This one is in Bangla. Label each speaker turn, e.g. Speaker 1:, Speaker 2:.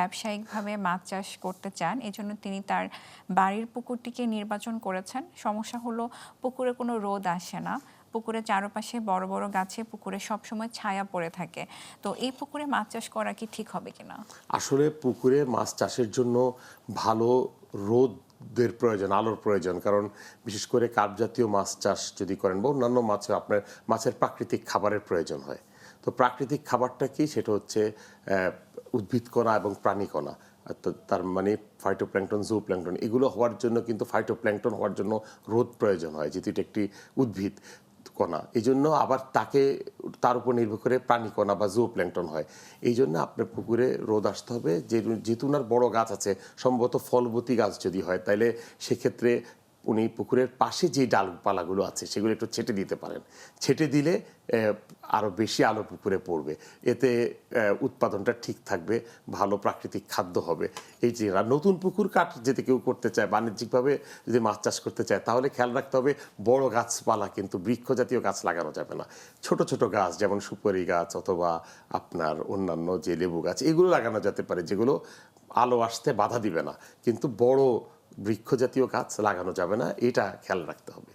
Speaker 1: ব্যবসায়িকভাবে মাছ চাষ করতে চান, এজন্য তিনি তার বাড়ির পুকুরটিকে নির্বাচন করেছেন। সমস্যা হলো, পুকুরে কোনো রোদ আসে না। পুকুরের চারপাশে বড় বড় গাছে পুকুরে সবসময় ছায়া পড়ে থাকে। তো এই পুকুরে মাছ চাষ করা কি ঠিক হবে কিনা?
Speaker 2: আসলে পুকুরে মাছ চাষের জন্য ভালো রোদের প্রয়োজন, আলোর প্রয়োজন। কারণ বিশেষ করে কার্প জাতীয় মাছ চাষ যদি করেন বা অন্যান্য মাছে আপনার, মাছের প্রাকৃতিক খাবারের প্রয়োজন হয়। তো প্রাকৃতিক খাবারটা কি? সেটা হচ্ছে আহ, উদ্ভিদ কণা এবং প্রাণী কণা। অর্থাৎ তার মানে ফাইটোপ্ল্যাঙ্কটন জু প্ল্যাঙ্কটন এগুলো হওয়ার জন্য কিন্তু ফাইটোপ্ল্যাঙ্কটন হওয়ার জন্য রোদ প্রয়োজন হয় যেহেতু এটা একটি উদ্ভিদ কণা। এই জন্য আবার তাকে তার উপর নির্ভর করে প্রাণী কণা বা জু প্ল্যাঙ্কটন হয়। এই জন্য আপনার পুকুরে রোদ আসতে হবে যে যেহেতু উনার বড় গাছ আছে সম্ভবত ফলবতী গাছ যদি হয় তাহলে সেক্ষেত্রে উনি পুকুরের পাশে যে ডালপালাগুলো আছে, সেগুলো একটু ছেটে দিতে পারেন। ছেটে দিলে আরও বেশি আলো পুকুরে পড়বে। এতে উৎপাদনটা ঠিক থাকবে, ভালো প্রাকৃতিক খাদ্য হবে। এই যে নতুন পুকুর কাট যদি কেউ করতে চায়, বাণিজ্যিকভাবে যদি মাছ চাষ করতে চায়, তাহলে খেয়াল রাখতে হবে, বড় গাছপালা কিন্তু বৃক্ষ জাতীয় গাছ লাগানো যাবে না। ছোট ছোট গাছ, যেমন সুপারি গাছ অথবা আপনার অন্যান্য যে লেবু গাছ, এগুলো লাগানো যেতে পারে, যেগুলো আলো আসতে বাধা দিবে না। কিন্তু বড় বৃক্ষ জাতীয় গাছ লাগানো যাবে না এটা খেয়াল রাখতে হবে।